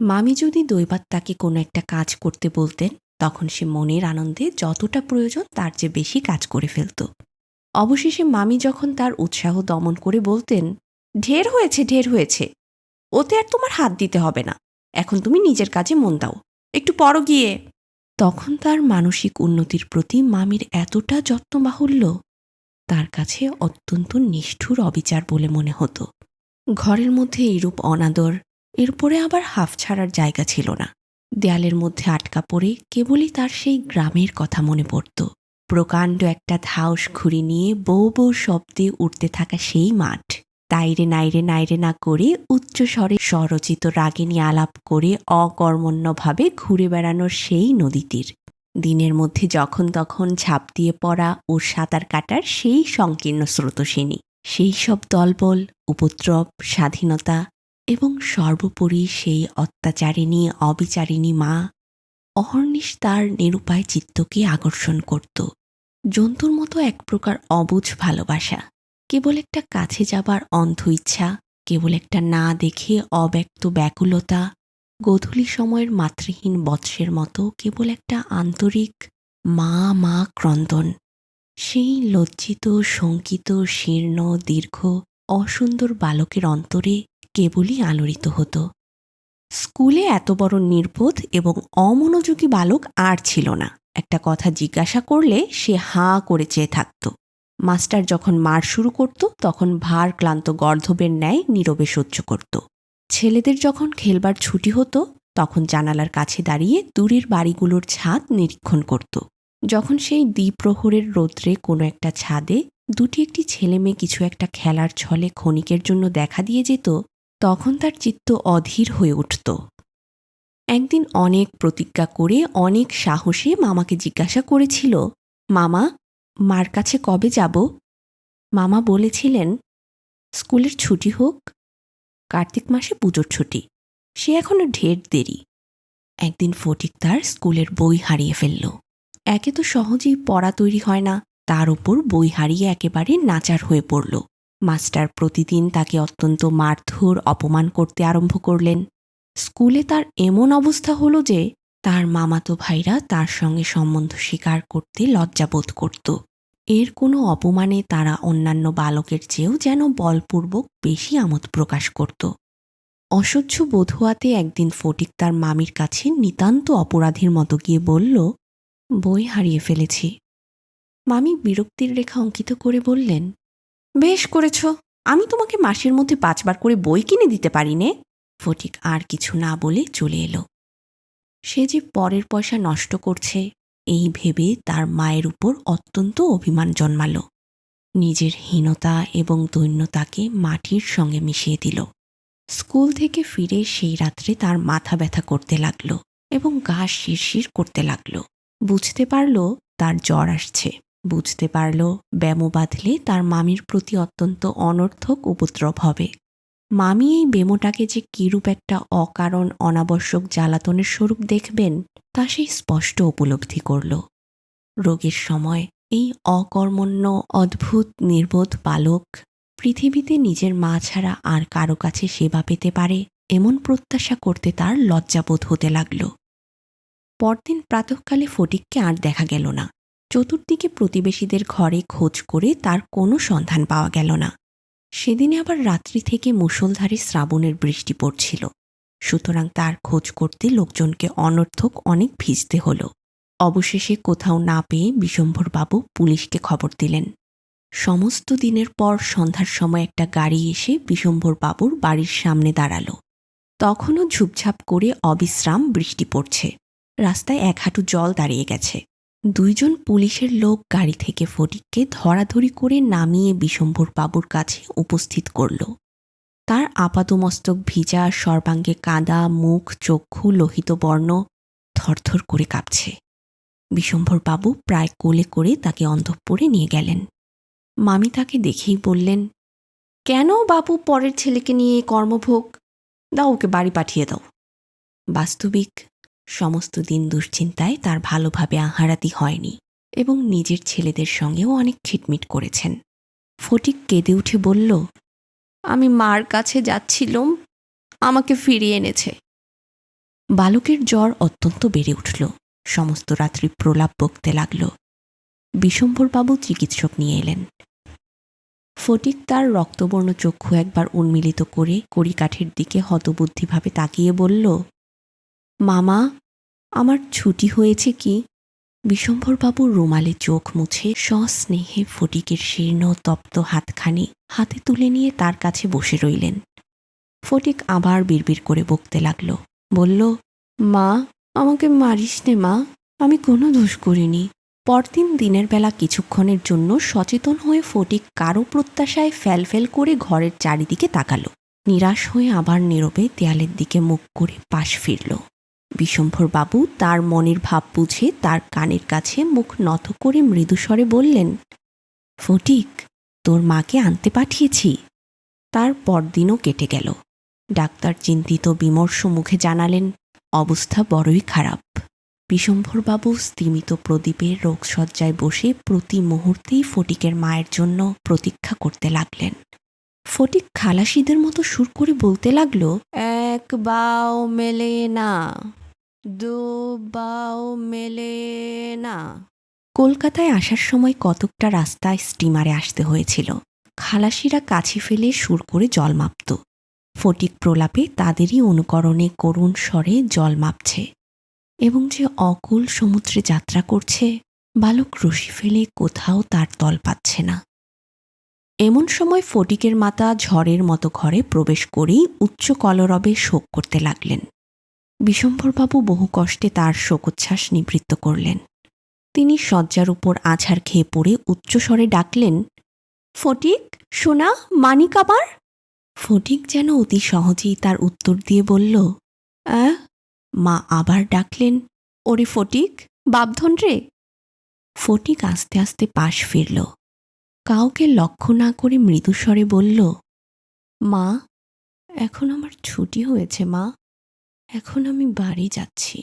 মামি যদি দৈবাত তাকে কোনো একটা কাজ করতে বলতেন, তখন সে মনের আনন্দে যতটা প্রয়োজন তার চেয়ে বেশি কাজ করে ফেলত। অবশেষে মামি যখন তার উৎসাহ দমন করে বলতেন, ঢের হয়েছে ঢের হয়েছে। ওতে আর তোমার হাত দিতে হবে না। এখন তুমি নিজের কাজে মন দাও। একটু পরও গিয়ে। তখন তার মানসিক উন্নতির প্রতি মামির এতটা যত্নবাহুল্য তার কাছে অত্যন্ত নিষ্ঠুর অবিচার বলে মনে হতো। ঘরের মধ্যে এইরূপ অনাদর এরপরে আবার হাফ ছাড়ার জায়গা ছিল না। দেয়ালের মধ্যে আটকা পড়ে কেবলই তার সেই গ্রামের কথা মনে পড়ত। প্রকাণ্ড একটা ধাউস ঘুরি নিয়ে বউ বউ শব্দে উঠতে থাকা সেই মাঠ। তাইরে নাইরে নাইরে না করে উচ্চ স্বরে স্বরচিত রাগিনী আলাপ করে অকর্মণ্যভাবে ঘুরে বেড়ানোর সেই নদী তীর দিনের মধ্যে যখন তখন ঝাঁপ দিয়ে পড়া ও সাঁতার কাটার সেই সংকীর্ণ স্রোতসেনী সেই সব দলবল, উপদ্রব, স্বাধীনতা এবং সর্বোপরি সেই অত্যাচারিণী, অবিচারিণী মা অহর্নিশ তার নিরুপায় চিত্তকে আকর্ষণ করত। জন্তুর মতো এক প্রকার অবুঝ ভালোবাসা, কেবল একটা কাছে যাবার অন্ধ ইচ্ছা, কেবল একটা না দেখে অব্যক্ত ব্যাকুলতা, গোধূলি সময়ের মাতৃহীন বৎসের মতো কেবল একটা আন্তরিক মা মা ক্রন্দন। সেই লজ্জিত, শঙ্কিত, শীর্ণ, দীর্ঘ, অসুন্দর বালকের অন্তরে কেবলই আলোড়িত হতো। স্কুলে এত বড় নির্বোধ এবং অমনোযোগী বালক আর ছিল না। একটা কথা জিজ্ঞাসা করলে সে হাঁ করে চেয়ে থাকত। মাস্টার যখন মার শুরু করত, তখন ভার ক্লান্ত গর্ধবের ন্যায় নীরবে সহ্য করত। ছেলেদের যখন খেলবার ছুটি হতো, তখন জানালার কাছে দাঁড়িয়ে দূরের বাড়িগুলোর ছাদ নিরীক্ষণ করত। যখন সেই দ্বিপ্রহরের রৌদ্রে কোনো একটা ছাদে দুটি একটি ছেলে মেয়ে কিছু একটা খেলার ছলে ক্ষণিকের জন্য দেখা দিয়ে যেত তখন তার চিত্ত অধীর হয়ে উঠত। একদিন অনেক প্রতিজ্ঞা করে, অনেক সাহসে মামাকে জিজ্ঞাসা করেছিল, মামা, মার কাছে কবে যাব? মামা বলেছিলেন, স্কুলের ছুটি হোক, কার্তিক মাসে পুজোর ছুটি। সে এখনও ঢের দেরি। একদিন ফটিক তার স্কুলের বই হারিয়ে ফেলল। একে তো সহজেই পড়া তৈরি হয় না, তার ওপর বই হারিয়ে একেবারে নাচার হয়ে পড়ল। মাস্টার প্রতিদিন তাকে অত্যন্ত মারধর, অপমান করতে আরম্ভ করলেন। স্কুলে তার এমন অবস্থা হলো যে, তার মামাতো ভাইরা তার সঙ্গে সম্বন্ধ স্বীকার করতে লজ্জাবোধ করত। এর কোনো অপমানে তারা অন্যান্য বালকের চেয়েও যেন বলপূর্বক বেশি আমোদ প্রকাশ করত। অসহ্য বোধুয়াতে একদিন ফটিক তার মামির কাছে নিতান্ত অপরাধীর মতো গিয়ে বলল, বই হারিয়ে ফেলেছি। মামি বিরক্তির রেখা অঙ্কিত করে বললেন বেশ করেছ। আমি তোমাকে মাসের মধ্যে পাঁচবার করে বই কিনে দিতে পারি নে ফটিক আর কিছু না বলে চলে এলো। সে যে পরের পয়সা নষ্ট করছে, এই ভেবে তার মায়ের উপর অত্যন্ত অভিমান জন্মাল। নিজের হীনতা এবং দৈন্যতাকে মাটির সঙ্গে মিশিয়ে দিল। স্কুল থেকে ফিরে সেই রাত্রে তার মাথা ব্যথা করতে লাগল এবং গা শিরশির করতে লাগল। বুঝতে পারল তার জ্বর আসছে। বুঝতে পারল, ব্যামো বাঁধলে তার মামির প্রতি অত্যন্ত অনর্থক উপদ্রব হবে। মামি এই বেমোটাকে যে কিরূপ একটা অকারণ, অনাবশ্যক জ্বালাতনের স্বরূপ দেখবেন, তা সেই স্পষ্ট উপলব্ধি করল। রোগের সময় এই অকর্মণ্য, অদ্ভুত, নির্বোধ বালক পৃথিবীতে নিজের মা ছাড়া আর কারও কাছে সেবা পেতে পারে, এমন প্রত্যাশা করতে তার লজ্জাবোধ হতে লাগল। পরদিন প্রাতঃকালে ফটিককে আর দেখা গেল না। চতুর্দিকে প্রতিবেশীদের ঘরে খোঁজ করে তার কোনো সন্ধান পাওয়া গেল না। সেদিনে আবার রাত্রি থেকে মুষলধারে শ্রাবণের বৃষ্টি পড়ছিল। সুতরাং তার খোঁজ করতে লোকজনকে অনর্থক অনেক ভিজতে হলো। অবশেষে কোথাও না পেয়ে বিশম্ভরবাবু পুলিশকে খবর দিলেন। সমস্ত দিনের পর সন্ধ্যার সময় একটা গাড়ি এসে বিশম্ভরবাবুর বাড়ির সামনে দাঁড়াল। তখনও ঝুপঝাপ করে অবিশ্রাম বৃষ্টি পড়ছে। রাস্তায় এক হাঁটু জল দাঁড়িয়ে গেছে। দুইজন পুলিশের লোক গাড়ি থেকে ফটিককে ধরাধরি করে নামিয়ে বিশম্ভর বাবুর কাছে উপস্থিত করল। তার আপাতমস্তক ভিজা, সর্বাঙ্গে কাদা, মুখ, চক্ষু, লোহিত বর্ণ থরথর করে কাঁপছে। বিশম্ভর বাবু প্রায় কোলে করে তাকে অন্তঃপুরে নিয়ে গেলেন। মামি তাকে দেখেই বললেন, কেন বাবু পরের ছেলেকে নিয়ে কর্মভোগ? দাও ওকে বাড়ি পাঠিয়ে দাও। বাস্তবিক সমস্ত দিন দুশ্চিন্তায় তার ভালোভাবে আহারাতি হয়নি এবং নিজের ছেলেদের সঙ্গেও অনেক খিটমিট করেছেন। ফটিক কেঁদে উঠে বলল, আমি মার কাছে যাচ্ছিলুম, আমাকে ফিরিয়ে এনেছে। বালকের জ্বর অত্যন্ত বেড়ে উঠল। সমস্ত রাত্রি প্রলাপ বকতে লাগল। বিশম্ভরবাবু চিকিৎসক নিয়ে এলেন। ফটিক তার রক্তবর্ণ চক্ষু একবার উন্মিলিত করে কড়িকাঠের দিকে হতবুদ্ধিভাবে তাকিয়ে বলল মামা, আমার ছুটি হয়েছে কি? বিশম্ভরবাবু রুমালে চোখ মুছে সস্নেহে ফটিকের শীর্ণ তপ্ত হাতখানি হাতে তুলে নিয়ে তার কাছে বসে রইলেন। ফটিক আবার বিড়বিড় করে বকতে লাগল। বলল, মা, আমাকে মারিস নে মা, আমি কোনো দোষ করিনি। পরদিন দিনের বেলা কিছুক্ষণের জন্য সচেতন হয়ে ফটিক কারও প্রত্যাশায় ফ্যালফেল করে ঘরের চারিদিকে তাকালো। নিরাশ হয়ে আবার নীরবে দেয়ালের দিকে মুখ করে পাশ ফিরল। বিশম্ভরবাবু তার মনের ভাব বুঝে তার কানের কাছে মুখ নত করে মৃদুস্বরে বললেন, ফটিক, তোর মাকে আনতে পাঠিয়েছি। তার পরদিনও কেটে গেল। ডাক্তার চিন্তিত বিমর্ষ মুখে জানালেন, অবস্থা বড়ই খারাপ। বিশম্ভরবাবু স্তিমিত প্রদীপের রোগসজ্জায় বসে প্রতি মুহূর্তেই ফটিকের মায়ের জন্য প্রতীক্ষা করতে লাগলেন। ফটিক খালাসিদের মতো সুর করে বলতে লাগল এক বাও মেলে না, দু বাও মেলে না। কলকাতায় আসার সময় কতকটা রাস্তায় স্টিমারে আসতে হয়েছিল। খালাসিরা কাছে ফেলে সুর করে জল মাপত। ফটিক প্রলাপে তাদেরই অনুকরণে করুণ স্বরে জল মাপছে। এবং যে অকুল সমুদ্রে যাত্রা করছে, বালক রশি ফেলে কোথাও তার তল পাচ্ছে না। এমন সময় ফটিকের মাতা ঝড়ের মতো ঘরে প্রবেশ করেই উচ্চ কলরবে শোক করতে লাগলেন। বিশম্ভরবাবু বহু কষ্টে তার শোকোচ্ছ্বাস নিবৃত্ত করলেন। তিনি শয্যার উপর আছাড় খেয়ে পড়ে উচ্চস্বরে ডাকলেন, ফটিক, সোনা, মানিক আবার? ফটিক যেন অতি সহজেই তার উত্তর দিয়ে বলল অ্যাঁ মা আবার ডাকলেন, ওরে ফটিক, বাপধন রে? ফটিক আস্তে আস্তে পাশ ফিরল। কাউকে লক্ষ্য না করে মৃদুস্বরে বলল, মা, এখন আমার ছুটি হয়েছে, মা। এখন আমি বাড়ি যাচ্ছি।